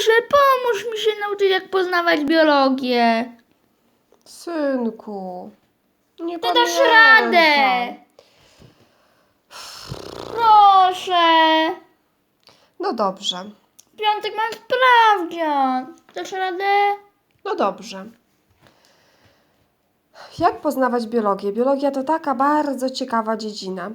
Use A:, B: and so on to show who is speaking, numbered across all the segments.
A: Proszę, pomóż mi się nauczyć, jak poznawać biologię.
B: Synku, nie
A: Ty dasz
B: pamiętam.
A: radę. Proszę.
B: No dobrze,
A: W piątek mam sprawdzian. Dasz radę?
B: no dobrze. Jak poznawać biologię? Biologia to taka bardzo ciekawa dziedzina.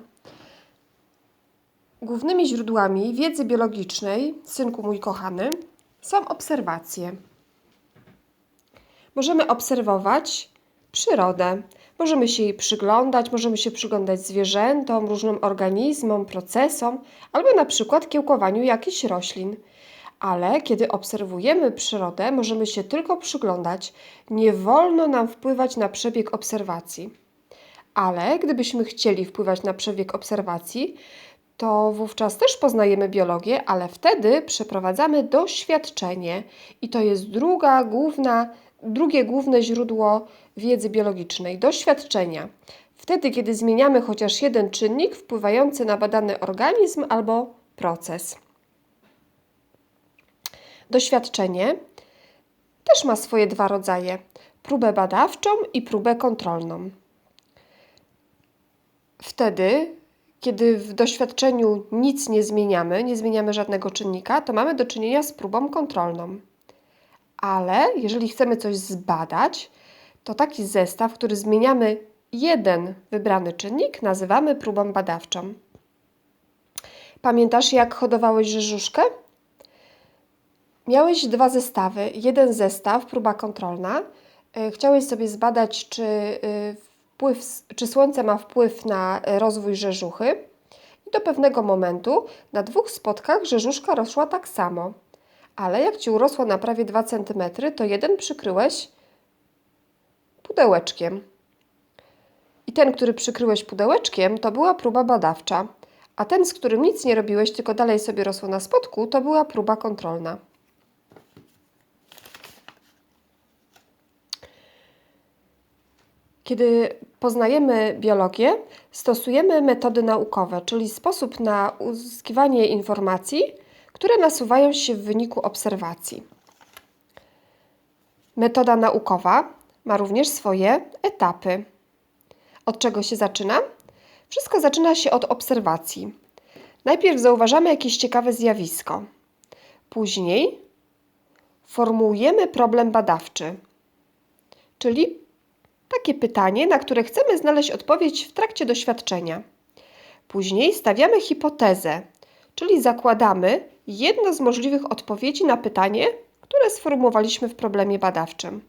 B: Głównymi źródłami wiedzy biologicznej, synku mój kochany, są obserwacje. Możemy obserwować przyrodę. Możemy się jej przyglądać, możemy się przyglądać zwierzętom, różnym organizmom, procesom, albo na przykład kiełkowaniu jakichś roślin. Ale kiedy obserwujemy przyrodę, możemy się tylko przyglądać. Nie wolno nam wpływać na przebieg obserwacji. Ale gdybyśmy chcieli wpływać na przebieg obserwacji, to wówczas też poznajemy biologię, ale wtedy przeprowadzamy doświadczenie i to jest druga główna, drugie główne źródło wiedzy biologicznej doświadczenia. Wtedy, kiedy zmieniamy chociaż jeden czynnik wpływający na badany organizm albo proces. Doświadczenie też ma swoje dwa rodzaje: próbę badawczą i próbę kontrolną. Wtedy, kiedy w doświadczeniu nic nie zmieniamy, nie zmieniamy żadnego czynnika, to mamy do czynienia z próbą kontrolną. Ale jeżeli chcemy coś zbadać, to taki zestaw, który zmieniamy jeden wybrany czynnik, nazywamy próbą badawczą. Pamiętasz, jak hodowałeś rzeżuszkę? Miałeś dwa zestawy. Jeden zestaw, próba kontrolna. Y, Chciałeś sobie zbadać, czy, y, wpływ, czy słońce ma wpływ na y, rozwój rzeżuchy. I do pewnego momentu na dwóch spotkach rzeżuszka rosła tak samo. Ale jak ci urosła na prawie 2 cm, to jeden przykryłeś pudełeczkiem. I ten, który przykryłeś pudełeczkiem, to była próba badawcza. A ten, z którym nic nie robiłeś, tylko dalej sobie rosło na spodku, to była próba kontrolna. Kiedy poznajemy biologię, stosujemy metody naukowe, czyli sposób na uzyskiwanie informacji, które nasuwają się w wyniku obserwacji. Metoda naukowa ma również swoje etapy. Od czego się zaczyna? Wszystko zaczyna się od obserwacji. Najpierw zauważamy jakieś ciekawe zjawisko. Później formułujemy problem badawczy, czyli takie pytanie, na które chcemy znaleźć odpowiedź w trakcie doświadczenia. Później stawiamy hipotezę, czyli zakładamy jedno z możliwych odpowiedzi na pytanie, które sformułowaliśmy w problemie badawczym.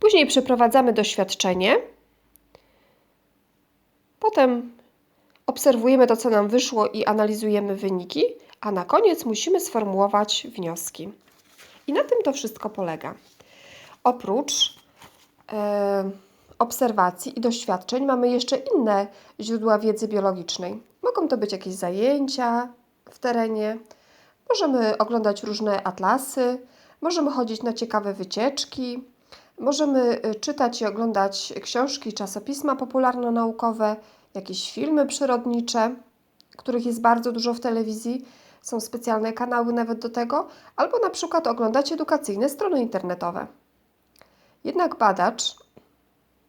B: Później przeprowadzamy doświadczenie. Potem obserwujemy to, co nam wyszło i analizujemy wyniki, a na koniec musimy sformułować wnioski. I na tym to wszystko polega. Oprócz obserwacji i doświadczeń mamy jeszcze inne źródła wiedzy biologicznej. Mogą to być jakieś zajęcia w terenie, możemy oglądać różne atlasy, możemy chodzić na ciekawe wycieczki, możemy y, czytać i oglądać książki, czasopisma popularno-naukowe, jakieś filmy przyrodnicze, których jest bardzo dużo w telewizji. Są specjalne kanały nawet do tego, albo na przykład oglądać edukacyjne strony internetowe. Jednak badacz,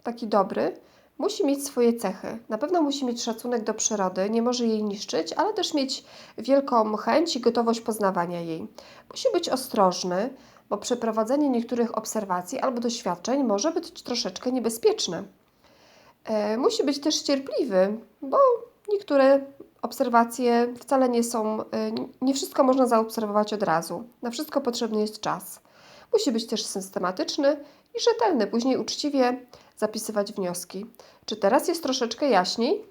B: taki dobry, musi mieć swoje cechy. Na pewno musi mieć szacunek do przyrody, nie może jej niszczyć, ale też mieć wielką chęć i gotowość poznawania jej. Musi być ostrożny, bo przeprowadzenie niektórych obserwacji albo doświadczeń może być troszeczkę niebezpieczne. E, musi być też cierpliwy, bo niektóre obserwacje wcale nie są, e, nie wszystko można zaobserwować od razu. Na wszystko potrzebny jest czas. Musi być też systematyczny i rzetelny, później uczciwie zapisywać wnioski. Czy teraz jest troszeczkę jaśniej?